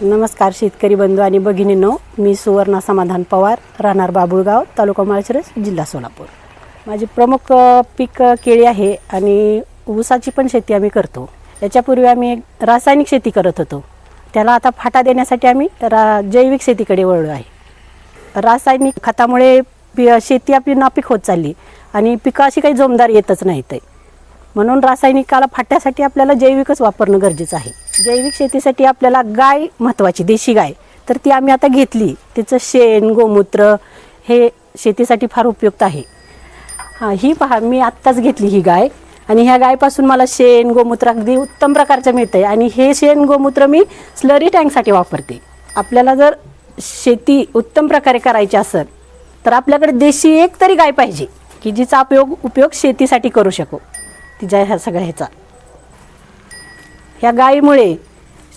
नमस्कार शेतकरी बंधू आणि भगिनींनो मी सुवर्णा समाधान पवार राहणार बाबुळगाव तालुका माळशिरस जिल्हा सोलापूर. माझी प्रमुख पीक केळी आहे आणि ऊसाची पण शेती आम्ही करतो. याच्यापूर्वी आम्ही रासायनिक शेती करत होतो. त्याला आता फाटा देण्यासाठी आम्ही रा जैविक शेतीकडे वळलो आहे. रासायनिक खतामुळे पि शेती आपली नापीक होत चालली आणि पिकं अशी काही जोमदार येतच नाहीत. ते म्हणून रासायनिकाला फाट्यासाठी आपल्याला जैविकच वापरणं गरजेचं आहे. जैविक शेतीसाठी आपल्याला गाय महत्त्वाची देशी गाय. तर ती आम्ही आता घेतली. तिचं शेण गोमूत्र हे शेतीसाठी फार उपयुक्त आहे. हां ही पहा मी आत्ताच घेतली ही गाय. आणि ह्या गायपासून मला शेण गोमूत्र अगदी उत्तम प्रकारचं मिळतं आहे आणि हे शेण गोमूत्र मी स्लरी टँकसाठी वापरते. आपल्याला जर शेती उत्तम प्रकारे करायची असेल तर आपल्याकडे देशी एक तरी गाय पाहिजे की जिचा उपयोग उपयोग शेतीसाठी करू शकू. तिच्या ह्या सगळ्या ह्याचा. ह्या गायीमुळे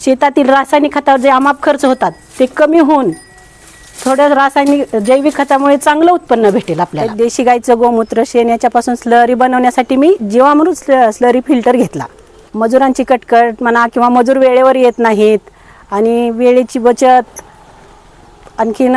शेतातील रासायनिक खतावर जे अमाप खर्च होतात ते कमी होऊन थोड्या रासायनिक जैविक खतामुळे चांगलं उत्पन्न भेटेल आपल्याला. देशी गाईचं गोमूत्र शेण याच्यापासून स्लरी बनवण्यासाठी मी जीवामृत स्ल स्लरी फिल्टर घेतला. मजुरांची कटकट म्हणा किंवा मजूर वेळेवर येत नाहीत आणि वेळेची बचत आणखीन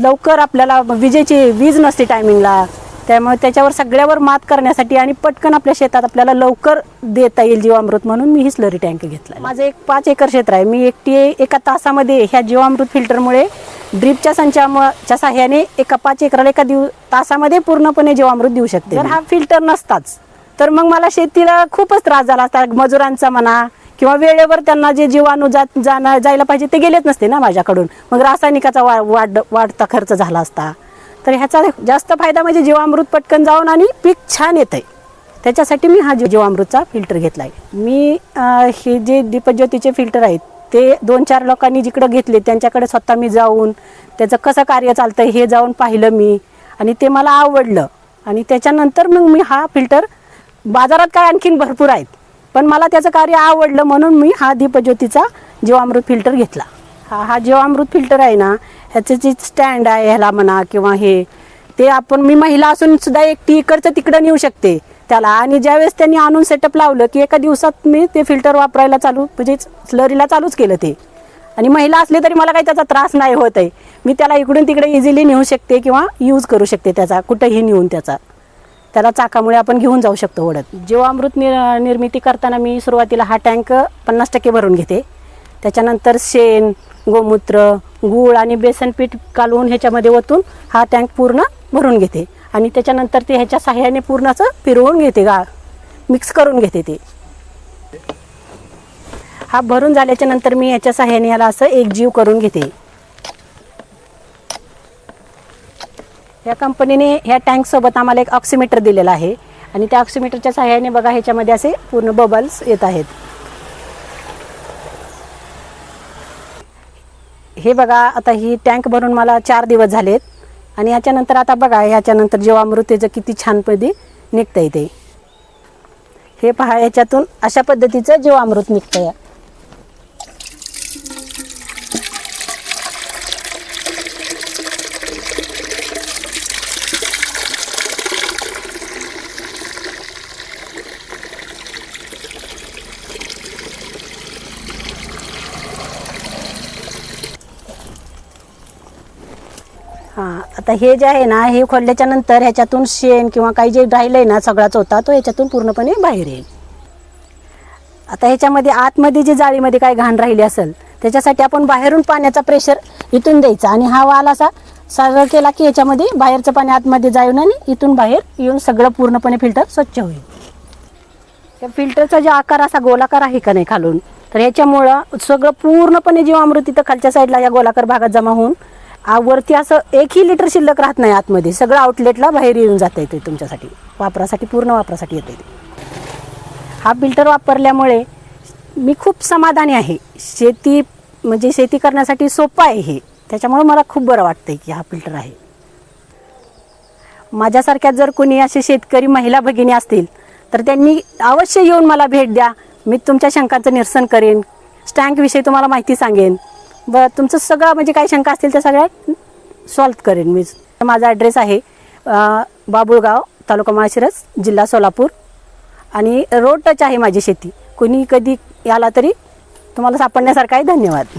लवकर आपल्याला विजेची वीज नसते टायमिंगला त्यामुळे त्याच्यावर सगळ्यावर मात करण्यासाठी आणि पटकन आपल्या शेतात आपल्याला लवकर देता येईल जीवामृत म्हणून मी ही स्लरी टँक घेतला माझं एक पाच एकर क्षेत्र आहे. मी एकटी एका तासामध्ये ह्या जीवामृत फिल्टरमुळे ड्रीपच्या संचाच्या साह्याने एका पाच एकराला एका दिव तासामध्ये पूर्णपणे जीवामृत देऊ शकते जर हा फिल्टर नसताच तर मग मला शेतीला खूपच त्रास झाला असता. मजुरांचा म्हणा किंवा वेळेवर त्यांना जे जीवाणू जात जाणं जायला पाहिजे ते गेलेच नसते ना माझ्याकडून. मग रासायनिकाचा वा वाढ वाढता खर्च झाला असता. तर ह्याचा जास्त फायदा म्हणजे जीवामृत पटकन जाऊन आणि पीक छान येतं आहे त्याच्यासाठी मी हा जीवामृतचा फिल्टर घेतला आहे मी हे जे दीपज्योतीचे फिल्टर आहेत ते दोन चार लोकांनी जिकडं घेतले त्यांच्याकडे स्वतः मी जाऊन त्याचं कसं कार्य चालतं हे जाऊन पाहिलं मी. आणि ते मला आवडलं. आणि त्याच्यानंतर मग मी हा फिल्टर बाजारात काय आणखीन भरपूर आहेत. पण मला त्याचं कार्य आवडलं म्हणून मी हा दीपज्योतीचा जीवामृत फिल्टर घेतला. हा हा जीवामृत फिल्टर आहे ना ह्याचं जे स्टँड आहे ह्याला म्हणा किंवा हे ते आपण मी महिला असून सुद्धा एकटी इकडचं तिकडं नेऊ शकते त्याला. आणि ज्यावेळेस त्यांनी आणून सेटअप लावलं की एका दिवसात मी ते फिल्टर वापरायला चालू म्हणजे स्लरीला चालूच केलं ते. आणि महिला असली तरी मला काही त्याचा त्रास नाही होत आहे. मी त्याला इकडून तिकडे इझिली नेऊ शकते किंवा यूज करू शकते त्याचा कुठंही नेऊन त्याचा. त्याला चाकामुळे आपण घेऊन जाऊ शकतो ओढत. जीवामृत निर निर्मिती करताना मी सुरुवातीला हा टँक पन्नास टक्के भरून घेते. त्याच्यानंतर शेण गोमूत्र गूळ आणि बेसन पीठ कालवून ह्याच्यामध्ये ओतून हा टँक पूर्ण भरून घेते. आणि त्याच्यानंतर ते ह्याच्या साह्याने पूर्ण असं फिरवून घेते गा मिक्स करून घेते ते. हा भरून झाल्याच्यानंतर मी याच्या साह्याने याला असं एकजीव करून घेते. या कंपनीने ह्या टँकसोबत आम्हाला एक ऑक्सिमीटर दिलेला आहे. आणि त्या ऑक्सिमीटरच्या सहाय्याने बघा ह्याच्यामध्ये असे पूर्ण बबल्स येत आहेत. हे बघा आता ही टँक भरून मला चार दिवस झालेत. आणि याच्यानंतर आता बघा ह्याच्यानंतर जीवामृतेचं किती छानपणे निघतं आहे ते. हे पहा याच्यातून अशा पद्धतीचं जीवामृत निघतं आहे हां आता हे जे आहे ना हे खोडल्याच्या नंतर ह्याच्यातून शेण किंवा काही जे राहिलं आहे ना सगळाच होता तो ह्याच्यातून पूर्णपणे बाहेर येईल. आता ह्याच्यामध्ये आतमध्ये जे जाळीमध्ये काही घाण राहिली असेल त्याच्यासाठी आपण बाहेरून पाण्याचा प्रेशर इथून द्यायचा आणि हा वाल असा साजरा केला की याच्यामध्ये बाहेरचं पाणी आतमध्ये जाऊन आणि इथून बाहेर येऊन सगळं पूर्णपणे फिल्टर स्वच्छ होईल. त्या फिल्टरचा जो आकार असा गोलाकार आहे का नाही खालून तर ह्याच्यामुळं सगळं पूर्णपणे जीवामृत इथं खालच्या साईडला या गोलाकार भागात जमा होऊन वरती असं एकही लिटर शिल्लक राहत नाही आतमध्ये. सगळं आउटलेटला बाहेर येऊन जाता येते तुमच्यासाठी. वापरासाठी पूर्ण वापरासाठी येते हा फिल्टर वापरल्यामुळे मी खूप समाधानी आहे. शेती म्हणजे शेती करण्यासाठी सोपं आहे हे. त्याच्यामुळे मला खूप बरं वाटतं की हा फिल्टर आहे. माझ्यासारख्या जर कोणी असे शेतकरी महिला भगिनी असतील तर त्यांनी अवश्य येऊन मला भेट द्या. मी तुमच्या शंकांचं निरसन करेन. स्टँकविषयी तुम्हाला माहिती सांगेन. बरं तुमचं सगळं म्हणजे काही शंका असतील त्या सगळ्या सॉल्व करेन मी. माझा ॲड्रेस आहे बाबुळगाव तालुका माळशिरस जिल्हा सोलापूर. आणि रोड टच आहे माझी शेती. कोणी कधी आला तरी तुम्हाला सापडण्यासारखं आहे. धन्यवाद.